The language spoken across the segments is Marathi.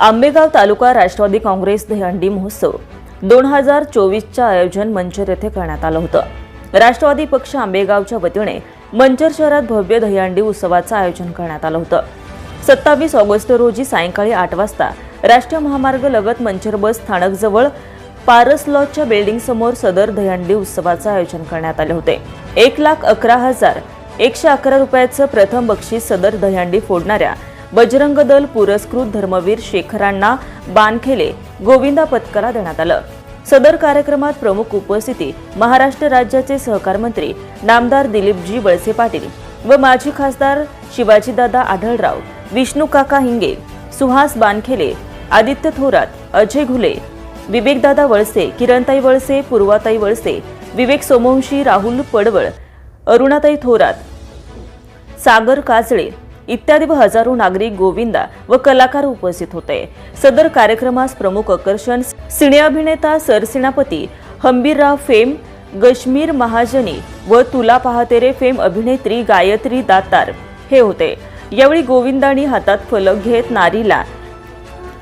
आंबेगाव तालुका राष्ट्रवादी काँग्रेस दहीहंडी महोत्सव. दोन हजार चोवीसच्या आयोजन मंचर येथे करण्यात आलं होतं. राष्ट्रवादी पक्ष आंबेगावच्या वतीने मंचर शहरात भव्य दहीहंडी उत्सवाचं आयोजन करण्यात आलं होतं. सत्तावीस ऑगस्ट रोजी सायंकाळी आठ वाजता राष्ट्रीय महामार्ग लगत मंचर बस स्थानकजवळ पारस लॉजच्या बिल्डिंग समोर सदर दहीहंडी उत्सवाचं आयोजन करण्यात आले होते. एक लाख अकरा हजार एकशे अकरा रुपयाचं प्रथम बक्षीस सदर दहीहंडी फोडणाऱ्या बजरंग दल पुरस्कृत धर्मवीर शेखरांना बानखेले गोविंदा पथकाला देण्यात आलं. सदर कार्यक्रमात प्रमुख उपस्थिती महाराष्ट्र राज्याचे सहकार मंत्री नामदार दिलीपजी वळसे पाटील व माजी खासदार शिवाजीदादा आढळराव विष्णू काका हिंगे सुहास बानखेले आदित्य थोरात अजय घुले विवेकदादा वळसे किरणताई वळसे पूर्वाताई वळसे विवेक सोमवंशी राहुल पडवळ अरुणाताई थोरात सागर काजळे इत्यादी व हजारो नागरिक गोविंदा व कलाकार उपस्थित होते. सदर कार्यक्रमास प्रमुख आकर्षण सिने अभिनेता सरसेनापती हंबीरराव फेम गश्मीर महाजनी व तुला पाहतेरे फेम अभिनेत्री गायत्री दातार हे होते. यावेळी गोविंदांनी हातात फलक घेत नारीला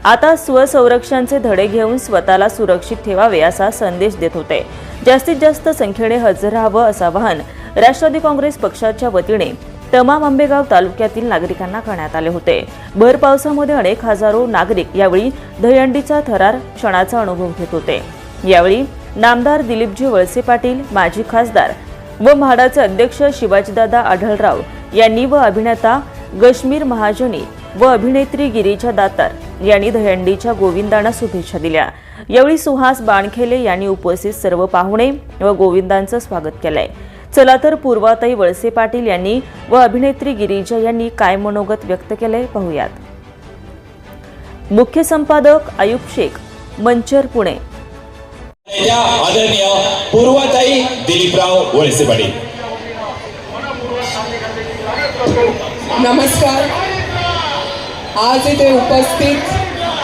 आता स्वसंरक्षणचे धडे घेऊन स्वतःला सुरक्षित ठेवावे असा संदेश देत होते. जास्तीत जास्त संख्येने हजर राहावं असं आवाहन राष्ट्रवादी काँग्रेस पक्षाच्या वतीने तमाम आंबेगाव तालुक्यातील नागरिकांना करण्यात आले होते. भर पावसामध्ये अनेक हजारो नागरिक यावेळी दहीहंडीचा थरार क्षणाचा अनुभव घेत होते. यावेळी नामदार दिलीपजी वळसे पाटील माजी खासदार व म्हाडाचे अध्यक्ष शिवाजीदादा आढळराव यांनी व अभिनेता गश्मीर महाजनी व अभिनेत्री गिरीजा दातार यांनी दहीहंडीच्या गोविंदांना शुभेच्छा दिल्या. यावेळी सुहास बाणखेले यांनी उपस्थित सर्व पाहुणे व गोविंदांचं स्वागत केलंय. चला तर पूर्वाताई वळसे पाटील यांनी व अभिनेत्री गिरिजा यांनी काय मनोगत व्यक्त केलंय पाहूयात. मुख्य संपादक आयुब शेख मंचर पुणे. आदरणीय पूर्वाताई दिलीपराव वळसे पाटील. नमस्कार. आज इथे उपस्थित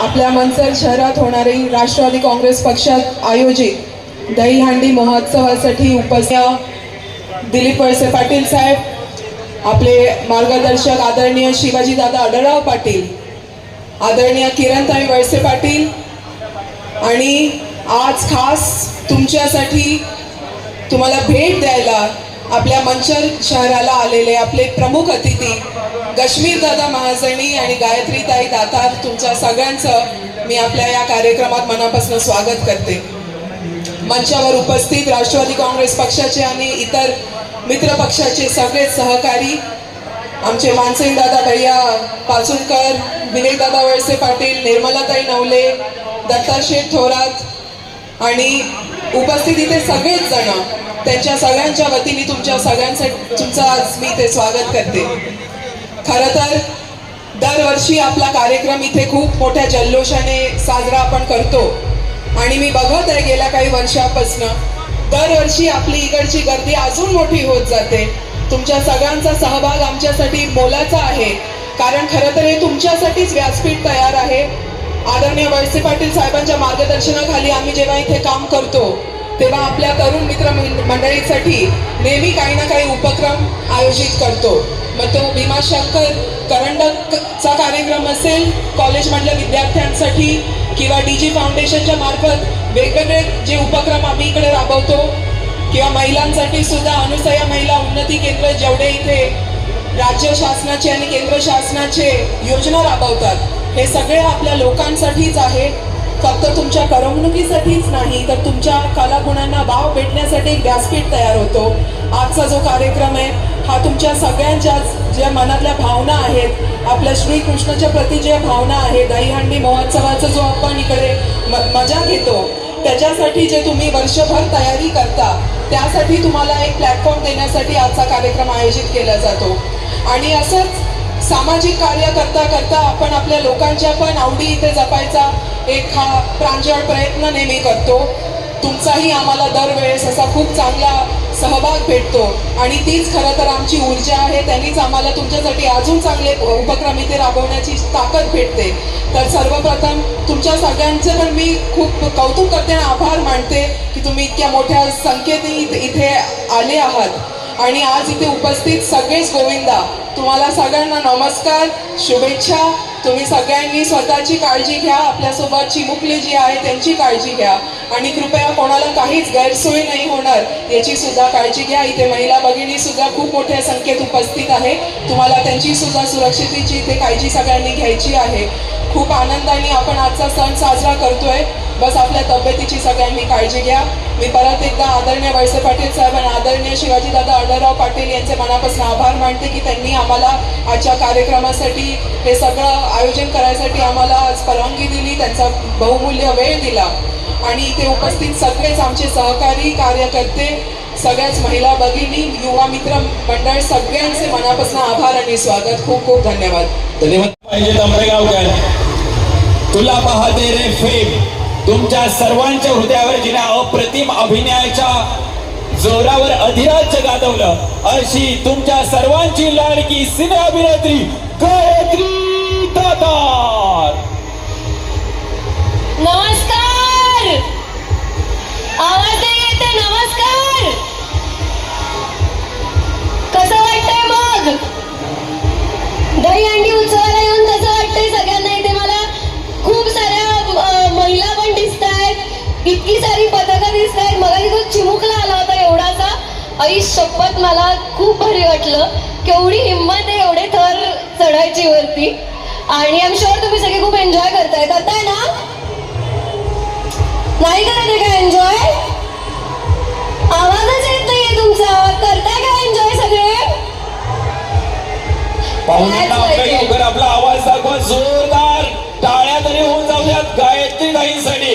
आपल्या मनसर शहरात होणारी राष्ट्रवादी काँग्रेस पक्षात आयोजित दहीहंडी महोत्सवासाठी उपस्थित दिलीप वळसे पाटील साहेब आपले मार्गदर्शक आदरणीय शिवाजीदादा अडळराव पाटील आदरणीय किरणताई वळसे पाटील आणि आज खास तुमच्यासाठी तुम्हाला भेट द्यायला आपल्या मंचर शहराला आलेले आपले प्रमुख अतिथी गश्मीर दादा महाजनी आणि गायत्रीताई दातार तुमच्या सगळ्यांचं मी आपल्या या कार्यक्रमात मनापासून स्वागत करते. मंचावर उपस्थित राष्ट्रवादी काँग्रेस पक्षाचे आणि इतर मित्र पक्षाचे सगळेच सहकारी आमचे मानसिंग दादा भैया पासूनकर विनय दादा वळसे पाटील निर्मलाताई नवले दत्ताशेठ थोरात आणि उपस्थित इथे सगळेच जण. त्यांच्या सगळ्यांच्या वतीने तुमच्या सगळ्यांसाठी तुमचं आज मी इथे स्वागत करते. खरं तर दरवर्षी आपला कार्यक्रम इथे खूप मोठ्या जल्लोषाने साजरा आपण करतो. आणि मी बघत आहे गेल्या काही वर्षापासनं. दरवर्षी आपली इकडची गर्दी अजून मोठी होत जाते. तुमच्या सगळ्यांचा सहभाग आमच्यासाठी मोलाचा आहे. कारण खरं तर हे तुमच्यासाठीच व्यासपीठ तयार आहे. आदरणीय वळसे पाटील साहेबांच्या मार्गदर्शनाखाली आम्ही जेव्हा इथे काम करतो तेव्हा आपल्या तरुण मित्र मंड- मंडळीसाठी नेहमी काही ना काही उपक्रम आयोजित करतो. मग तो भीमाशंकर करंडकचा कार्यक्रम असेल कॉलेजमधल्या विद्यार्थ्यांसाठी किंवा डी जी फाउंडेशनच्या मार्फत वेगवेगळे जे उपक्रम आम्ही इकडे राबवतो किंवा महिलांसाठी सुद्धा अनुसया महिला उन्नती केंद्र जेवढे इथे राज्य शासनाचे आणि केंद्र शासनाचे योजना राबवतात हे सगळे आपल्या लोकांसाठीच आहे. फक्त तुमच्या करमणुकीसाठीच नाही तर तुमच्या कलागुणांना वाव भेटण्यासाठी एक व्यासपीठ तयार होतो. आजचा जो कार्यक्रम आहे हा तुमच्या सगळ्यांच्याच ज्या मनातल्या भावना आहेत आपल्या श्रीकृष्णाच्या प्रती ज्या भावना आहेत दहीहंडी महोत्सवाचा जो आपण इकडे म- मजा घेतो त्याच्यासाठी जे तुम्ही वर्षभर तयारी करता त्यासाठी तुम्हाला एक प्लॅटफॉर्म देण्यासाठी आजचा कार्यक्रम आयोजित केला जातो. आणि असंच सामाजिक कार्य करता करता आपण आपल्या लोकांच्या पण आवडी इथे जपायचा एक हा प्रांजळ प्रयत्न नेहमी करतो. तुमचाही आम्हाला दरवेळेस असा खूप चांगला सहभाग भेटतो. आणि तीच खरं तर आमची ऊर्जा आहे. त्यांनीच आम्हाला तुमच्यासाठी अजून चांगले उपक्रम इथे राबवण्याची ताकद भेटते. तर सर्वप्रथम तुमच्या सगळ्यांचे पण मी खूप कौतुक करते आणि आभार मानते की तुम्ही इतक्या मोठ्या संख्येने इथे- इथे आले आहात. आणि आज इथे उपस्थित सगळेच गोविंदा तुम्हाला सगळ्यांना नमस्कार शुभेच्छा. तुम्ही सगळ्यांनी स्वतःची काळजी घ्या आपल्यासोबत चिमुकले जी आहे त्यांची काळजी घ्या. आणि कृपया कोणाला काहीच गैरसोय नाही होणार याची सुद्धा काळजी घ्या. इथे महिला भगिनी सुद्धा खूप मोठ्या संख्येत उपस्थित आहे. तुम्हाला त्यांची सुद्धा सुरक्षितेची इथे काळजी सगळ्यांनी घ्यायची आहे. खूप आनंदाने आपण आजचा सण साजरा करतोय. बस आपल्या तब्येतीची सगळ्यांनी काळजी घ्या. मी परत एकदा आदरणीय वळसे पाटील साहेब आणि आदरणीय शिवाजीदादा आढळराव पाटील यांचे मनापासून आभार मानते की त्यांनी आम्हाला आजच्या कार्यक्रमासाठी हे सगळं आयोजन करायसाठी आम्हाला आज परवानगी दिली त्यांचा बहुमूल्य वेळ दिला. आणि इथे उपस्थित सगळेच आमचे सहकारी कार्यकर्ते सगळ्याच महिला भगिनी युवा मित्र मंडळ सगळ्यांचे मनापासून आभार आणि स्वागत. खूप खूप धन्यवाद. धन्यवाद. पाहिजे तुला पाहते रे फेम. तुमच्या सर्वांच्या हृदयावर जिने अप्रतिम अभिनयाच्या जोरावर अधिराज्य गाजवलं अशी तुमच्या सर्वांची लाडकी सिने अभिनेत्री गायत्री दादार नमस्कार! आवाज नाही येते नमस्कार! आई शपथ मला खूप भारी वाटलं. केवढी हिंमत आहे एवढे थर चढायची वरती. आणि आय एम शुअर तुम्ही सगळे खूप एन्जॉय करताय. करताय ना? नाही करत का एन्जॉय आवाजच येत नाहीये तुमचा. करताय का एन्जॉय सगळे? आपला आवाज दाखवा. जोरदार टाळ्या तरी होऊन जाऊयात. गायत्री ताईंसाठी.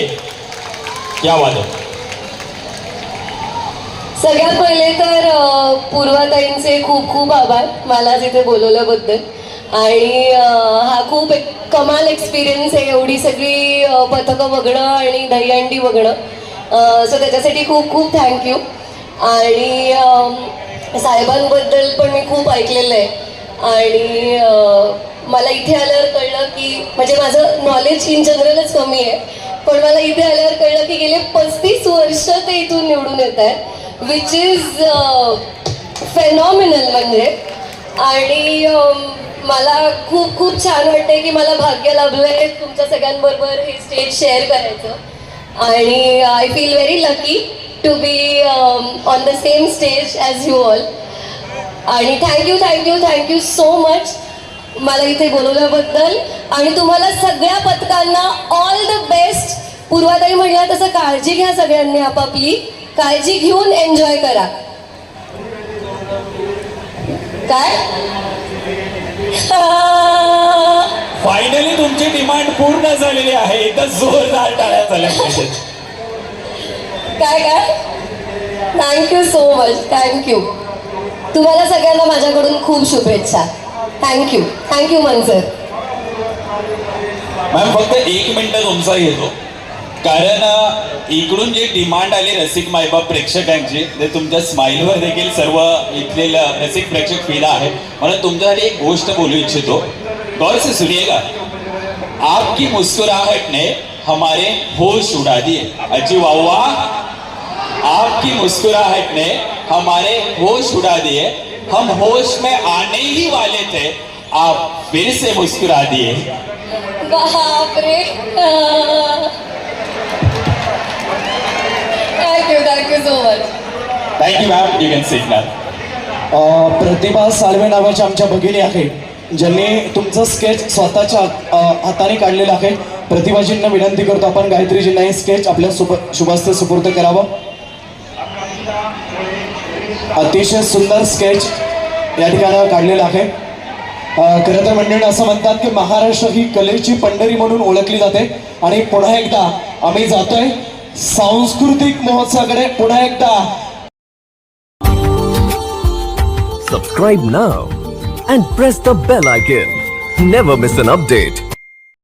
वाद आहे सगळ्यात पहिले तर पूर्वाताईंचे खूप खूप आभार मला आज इथे बोलवल्याबद्दल. आणि हा खूप एक कमाल एक्सपिरियन्स आहे एवढी सगळी पथकं बघणं आणि दहीहंडी बघणं. सो त्याच्यासाठी खूप खूप थँक्यू आणि साहेबांबद्दल पण मी खूप ऐकलेलं आहे. आणि मला इथे आल्यावर कळलं की म्हणजे माझं नॉलेज इन जनरलच कमी आहे. पण मला इथे आल्यावर कळलं की गेले पस्तीस वर्ष ते इथून निवडून येत आहेत. विच इज फेनॉमिनल म्हणजे. आणि um, मला खूप खूप छान वाटते की मला भाग्य लाभलं आहे तुमच्या सगळ्यांबरोबर हे स्टेज शेअर करायचं. आणि I feel very lucky to be on the same stage as you all आणि thank you thank you thank you so much मला इथे बोलवल्याबद्दल. आणि तुम्हाला सगळ्या पथकांना ऑल द बेस्ट पूर्वाताई म्हणल्या तसं काळजी घ्या सगळ्यांनी आपापली. काळजी घेऊन एन्जॉय करा. काय? फायनली तुमची डिमांड पूर्ण झालेली आहे. एकदा जोरदार टाळ्या झाल्या पाहिजेत. काय काय? थँक्यू सो मच थँक्यू तुम्हाला सगळ्यांना माझ्याकडून खूप शुभेच्छा. थँक्यू थँक्यू मनसर मॅम फक्त एक मिनिट तुमचा घेतो. कारण इकडून जे डिमांड आली रसिक मायबाप प्रेक्षकांची ते तुमच्या स्माईलवर देखील सर्व इथले रसिक प्रेक्षक फिदा आहे मला तुमच्यासाठी एक गोष्ट बोलू इच्छितो. गौर से सुनिएगा. आपकी मुस्कुराहट ने हमारे होश उड़ा दिए. अजी वाह आपकी मुस्कुराहट ने हमारे होश उड़ा दिए. हम होश में आने ही वाले थे. आप फिर से मुस्कुरा दिए. बापरे thank you thank you so much thank you ma'am you can sit a, Pratibha Salve नावाच्या आमच्या भगिनी आहेत ज्यांनी तुमचं स्केच स्वतःच्या हाताने काढलेलं आहे. प्रतिभाजींना विनंती करतो आपण गायत्रीजींना हे स्केच आपल्या सुप शुभास्ते सुपूर्द करावं. अतिशय सुंदर स्केच या ठिकाणी काढलेलं आहे. खरं तर मंडळी असं म्हणतात की महाराष्ट्र ही कलेची पंढरी म्हणून ओळखली जाते. आणि पुन्हा एकदा आम्ही जातोय. सांस्कृतिक महोत्सवाकडे पुन्हा एकदा Subscribe now and press the bell icon. Never miss an update.